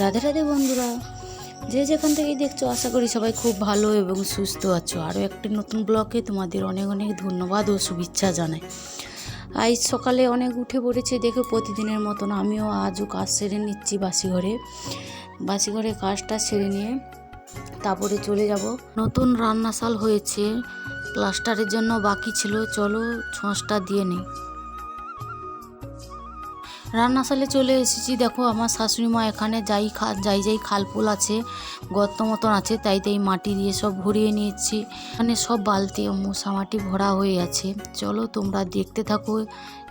রাধে রাধে বন্ধুরা। যে যেখান থেকেই দেখছ, আশা করি সবাই খুব ভালো এবং সুস্থ আছো। আরও একটি নতুন ব্লগে তোমাদের অনেক অনেক ধন্যবাদ ও শুভেচ্ছা জানাই। আজ সকালে অনেক উঠে পড়েছে দেখে প্রতিদিনের মতন আমিও আজও কাজ সেরে নিচ্ছি বাসি ঘরে বাসি ঘরে কাজটা সেরে নিয়ে তারপরে চলে যাব। নতুন রান্নাশাল হয়েছে, প্লাস্টারের জন্য বাকি ছিল। চলো, ছঁচটা দিয়ে নিই। রান্নাশালে চলে এসেছি। দেখো, আমার শাশুড়ি মা এখানে যাই খা, যাই যাই খালপুল আছে, গর্ত মতন আছে, তাই তাই মাটি দিয়ে সব ভরিয়ে নিয়েছি। মানে সব বালতি মশা মাটি ভরা হয়ে আছে। চলো তোমরা দেখতে থাকো।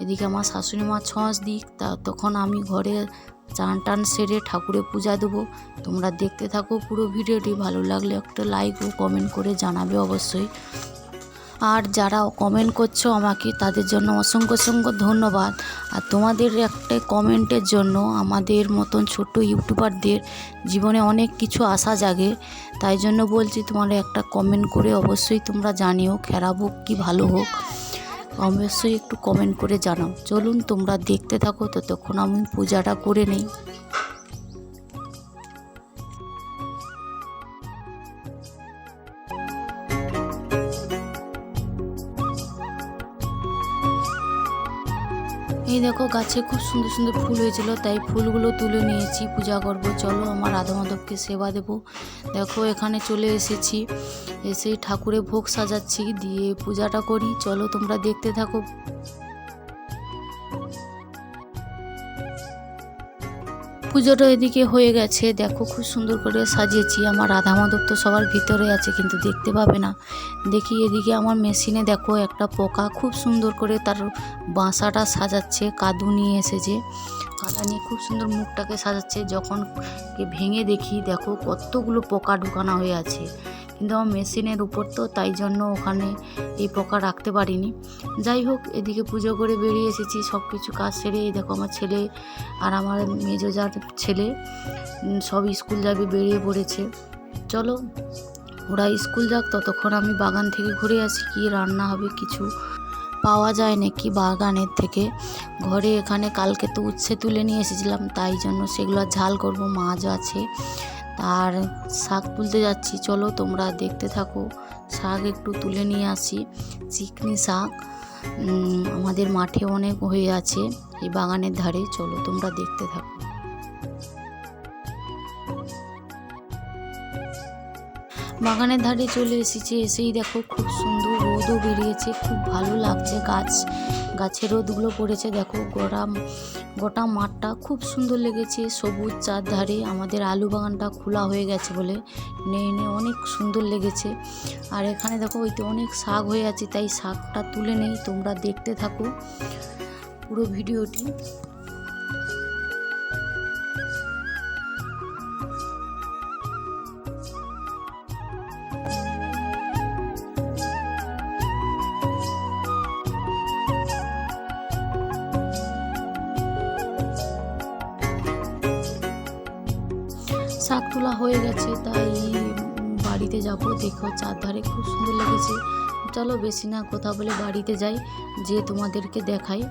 এদিকে আমার শাশুড়ি মা ছঁচ দিক, তা তখন আমি ঘরে চান টান সেরে ঠাকুরে পূজা দেবো। তোমরা দেখতে থাকো পুরো ভিডিওটি। ভালো লাগলে একটা লাইক ও কমেন্ট করে জানাবে অবশ্যই। আর যারা কমেন্ট করছ আমাকে, তাদের জন্য অসংখ্য অসংখ্য ধন্যবাদ। আর তোমাদের একটা কমেন্টের জন্য আমাদের মতন ছোট্ট ইউটিউবারদের জীবনে অনেক কিছু আশা জাগে। তাই জন্য বলছি তোমরা একটা কমেন্ট করে অবশ্যই তোমরা জানিও খারাপ হোক কি ভালো হোক। অবশ্যই একটু কমেন্ট করে জানাও। চলুন তোমরা দেখতে থাকো, ততক্ষণ আমি পূজাটা করে নিই। এই দেখো গাছে খুব সুন্দর সুন্দর ফুল হয়েছিল, তাই ফুলগুলো তুলে নিয়েছি, পূজা করব। চলো আমার রাধা মাধবকে সেবা দেবো। দেখো এখানে চলে এসেছি, এসে ঠাকুরে ভোগ সাজাচ্ছি, দিয়ে পূজাটা করি। চলো তোমরা দেখতে থাকো। পুজোটা এদিকে হয়ে গেছে। দেখো খুব সুন্দর করে সাজিয়েছি। আমার রাধা মাধব তো সবার ভিতরে আছে, কিন্তু দেখতে পাবে না। দেখি এদিকে আমার মেশিনে দেখো একটা পোকা খুব সুন্দর করে তার বাসাটা সাজাচ্ছে, কাদু নিয়ে এসেছে। কাদা নিয়ে খুব সুন্দর মুখটাকে সাজাচ্ছে। যখন ভেঙে দেখি, দেখো কতগুলো পোকা ঢুকানো হয়ে আছে। কিন্তু আমার মেশিনের উপর তো তাই জন্য ওখানে এই পোকা রাখতে পারিনি। যাই হোক, এদিকে পুজো করে বেরিয়ে এসেছি সব কিছু কাজ সেরে। দেখো আমার ছেলে আর আমার মেজো যার ছেলে সব স্কুল যাবে, বেরিয়ে পড়েছে। চলো, ওরা স্কুল যাক, ততক্ষণ আমি বাগান থেকে ঘুরে আসি, কি রান্না হবে কিছু পাওয়া যায় নাকি বাগানের থেকে। ঘরে এখানে কালকে তো উচ্ছে তুলে নিয়ে এসেছিলাম, তাই জন্য সেগুলো ঝাল করব, মাছ আছে। আর শাক তুলতে যাচ্ছি। চলো তোমরা দেখতে থাকো। শাক একটু তুলে নিয়ে আসি। চিকনি শাক আমাদের মাঠে অনেক হয়ে আছে। এই বাগানের ধারে চলো তোমরা দেখতে থাকো। বাগানের ধারে চলে এসেছে। এসেই দেখো খুব সুন্দর রোদও বেরিয়েছে, খুব ভালো লাগছে গাছ গাছের রোদগুলো পড়েছে। দেখো গোটা গোটা মাঠটা খুব সুন্দর লেগেছে, সবুজ চারধারে আমাদের আলু বাগানটা খোলা হয়ে গেছে বলে নেই নে অনেক সুন্দর লেগেছে। আর এখানে দেখো, ওই তো অনেক শাক হয়ে আছে, তাই শাকটা তুলে নেই, তোমরা দেখতে থাকো পুরো ভিডিওটি। শাক তোলা হয়ে গেছে, তাই বাড়িতে যাব। দেখো চারধারে খুব সুন্দর লেগেছে। চলো বেশি না কথা বলে বাড়িতে যাই যে তোমাদেরকে দেখাই।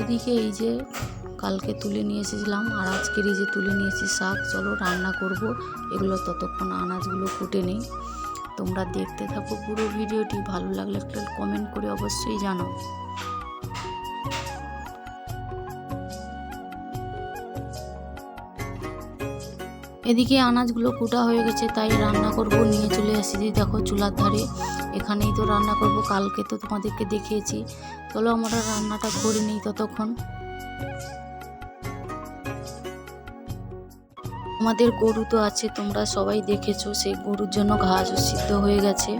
এদিকে এই যে কালকে তুলে নিয়ে এসেছিলাম, আর আজকের এই যে তুলে নিয়ে এসেছি শাক, চলো রান্না করব। এগুলো ততক্ষণ আনাজগুলো কুটে নেই। তোমরা দেখতে থাকো পুরো ভিডিওটি, ভালো লাগলে একটা কমেন্ট করে অবশ্যই জানাও। এদিকে আনাজগুলো কুটা হয়ে গেছে, তাই রান্না করব, নিয়ে চলে এসেছি দেখো চুলার ধারে। এখানেই তো রান্না করব, কালকে তো তোমাদেরকে দেখিয়েছি। চলো আমরা রান্নাটা করে নিই ততক্ষণ। আমাদের গরু তো আছে, তোমরা সবাই দেখেছ, সেই গরুর জন্য ঘাসও সিদ্ধ হয়ে গেছে।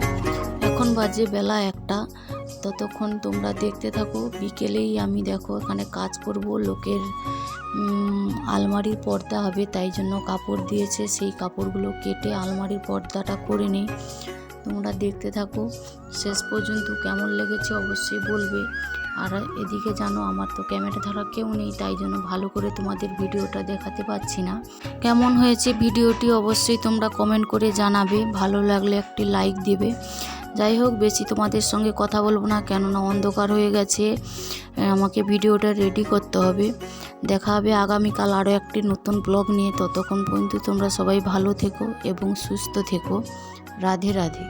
এখন বাজে বেলা একটা। ততক্ষণ তোমরা দেখতে থাকো। বিকেলেই আমি দেখো এখানে কাজ করব। লোকের আলমারির পর্দা হবে, তাই জন্য কাপড় দিয়েছে। সেই কাপড়গুলো কেটে আলমারির পর্দাটা করে নিই তোমরা দেখতে থাকো। শেষ পর্যন্ত কেমন লেগেছে অবশ্যই বলবে। আর এদিকে জানো, আমার তো ক্যামেরা ধরা কেউ নেই, তাই জন্য ভালো করে তোমাদের ভিডিওটা দেখাতে পাচ্ছি না। কেমন হয়েছে ভিডিওটি অবশ্যই তোমরা কমেন্ট করে জানাবে। ভালো লাগলে একটি লাইক দেবে। যাই হোক, বেশি তোমাদের সঙ্গে কথা বলব না, কেননা অন্ধকার হয়ে গেছে। আমাকে ভিডিওটা রেডি করতে হবে। দেখা হবে আগামীকাল আরও একটি নতুন ব্লগ নিয়ে। ততক্ষণ পর্যন্ত তোমরা সবাই ভালো থেকো এবং সুস্থ থেকো। রাধে রাধে।